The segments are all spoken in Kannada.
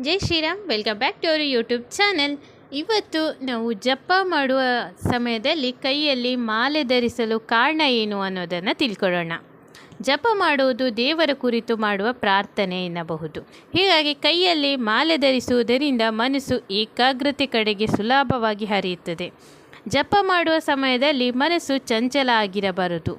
Jai Shriram welcome back to our YouTube channel ಇವತ್ತು ನಾವು ಜಪ ಮಾಡುವ ಸಮಯದಲ್ಲಿ ಕೈಯಲ್ಲಿ ಮಾಲೆ ಧರಿಸಲು ಕಾರಣ ಏನು ಅನ್ನೋದನ್ನು ತಿಳ್ಕೊಳ್ಳೋಣ. ಜಪ ಮಾಡುವುದು ದೇವರ ಕುರಿತು ಮಾಡುವ ಪ್ರಾರ್ಥನೆ ಎನ್ನಬಹುದು. ಹೀಗಾಗಿ ಕೈಯಲ್ಲಿ ಮಾಲೆ ಧರಿಸುವುದರಿಂದ ಮನಸ್ಸು ಏಕಾಗ್ರತೆ ಕಡೆಗೆ ಸುಲಭವಾಗಿ ಹರಿಯುತ್ತದೆ. ಜಪ ಮಾಡುವ ಸಮಯದಲ್ಲಿ ಮನಸ್ಸು ಚಂಚಲ ಆಗಿರಬಾರದು.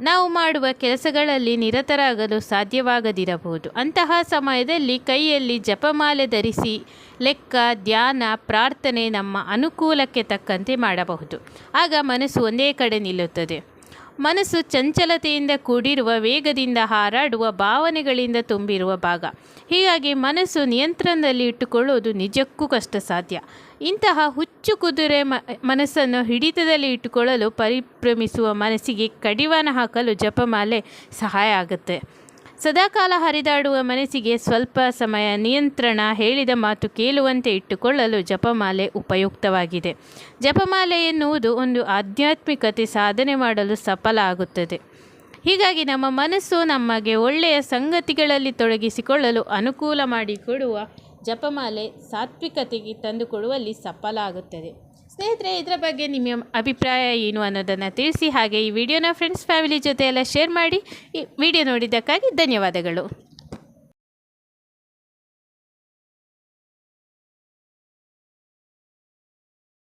ನಾವು ಮಾಡುವ ಕೆಲಸಗಳಲ್ಲಿ ನಿರತರಾಗಲು ಸಾಧ್ಯವಾಗದಿರಬಹುದು. ಅಂತಹ ಸಮಯದಲ್ಲಿ ಕೈಯಲ್ಲಿ ಜಪಮಾಲೆ ಧರಿಸಿ ಲೆಕ್ಕ, ಧ್ಯಾನ, ಪ್ರಾರ್ಥನೆ ನಮ್ಮ ಅನುಕೂಲಕ್ಕೆ ತಕ್ಕಂತೆ ಮಾಡಬಹುದು. ಆಗ ಮನಸ್ಸು ಒಂದೇ ಕಡೆ ನಿಲ್ಲುತ್ತದೆ. ಮನಸ್ಸು ಚಂಚಲತೆಯಿಂದ ಕೂಡಿರುವ ವೇಗದಿಂದ ಹಾರಾಡುವ ಭಾವನೆಗಳಿಂದ ತುಂಬಿರುವ ಭಾಗ. ಹೀಗಾಗಿ ಮನಸ್ಸು ನಿಯಂತ್ರಣದಲ್ಲಿ ಇಟ್ಟುಕೊಳ್ಳುವುದು ನಿಜಕ್ಕೂ ಕಷ್ಟ ಸಾಧ್ಯ. ಇಂತಹ ಹುಚ್ಚು ಕುದುರೆ ಮನಸ್ಸನ್ನು ಹಿಡಿತದಲ್ಲಿ ಇಟ್ಟುಕೊಳ್ಳಲು ಪರಿಭ್ರಮಿಸುವ ಮನಸ್ಸಿಗೆ ಕಡಿವಾಣ ಹಾಕಲು ಜಪಮಾಲೆ ಸಹಾಯ ಆಗುತ್ತೆ. ಸದಾಕಾಲ ಹರಿದಾಡುವ ಮನಸ್ಸಿಗೆ ಸ್ವಲ್ಪ ಸಮಯ ನಿಯಂತ್ರಣ ಹೇಳಿದ ಮಾತು ಕೇಳುವಂತೆ ಇಟ್ಟುಕೊಳ್ಳಲು ಜಪಮಾಲೆ ಉಪಯುಕ್ತವಾಗಿದೆ. ಜಪಮಾಲೆ ಎನ್ನುವುದು ಒಂದು ಆಧ್ಯಾತ್ಮಿಕತೆ ಸಾಧನೆ ಮಾಡಲು ಸಫಲ ಆಗುತ್ತದೆ. ಹೀಗಾಗಿ ನಮ್ಮ ಮನಸ್ಸು ನಮಗೆ ಒಳ್ಳೆಯ ಸಂಗತಿಗಳಲ್ಲಿ ತೊಡಗಿಸಿಕೊಳ್ಳಲು ಅನುಕೂಲ ಮಾಡಿಕೊಡುವ ಜಪಮಾಲೆ ಸಾತ್ವಿಕತೆಗೆ ತಂದುಕೊಡುವಲ್ಲಿ ಸಫಲ ಆಗುತ್ತದೆ. ಸ್ನೇಹಿತರೆ, ಇದರ ಬಗ್ಗೆ ನಿಮ್ಮ ಅಭಿಪ್ರಾಯ ಏನು ಅನ್ನೋದನ್ನು ತಿಳಿಸಿ ಹಾಗೆ ಈ ವಿಡಿಯೋನ ಫ್ರೆಂಡ್ಸ್ ಫ್ಯಾಮಿಲಿ ಜೊತೆ ಎಲ್ಲ ಶೇರ್ ಮಾಡಿ ಈ ವಿಡಿಯೋ ನೋಡಿದ್ದಕ್ಕಾಗಿ ಧನ್ಯವಾದಗಳು.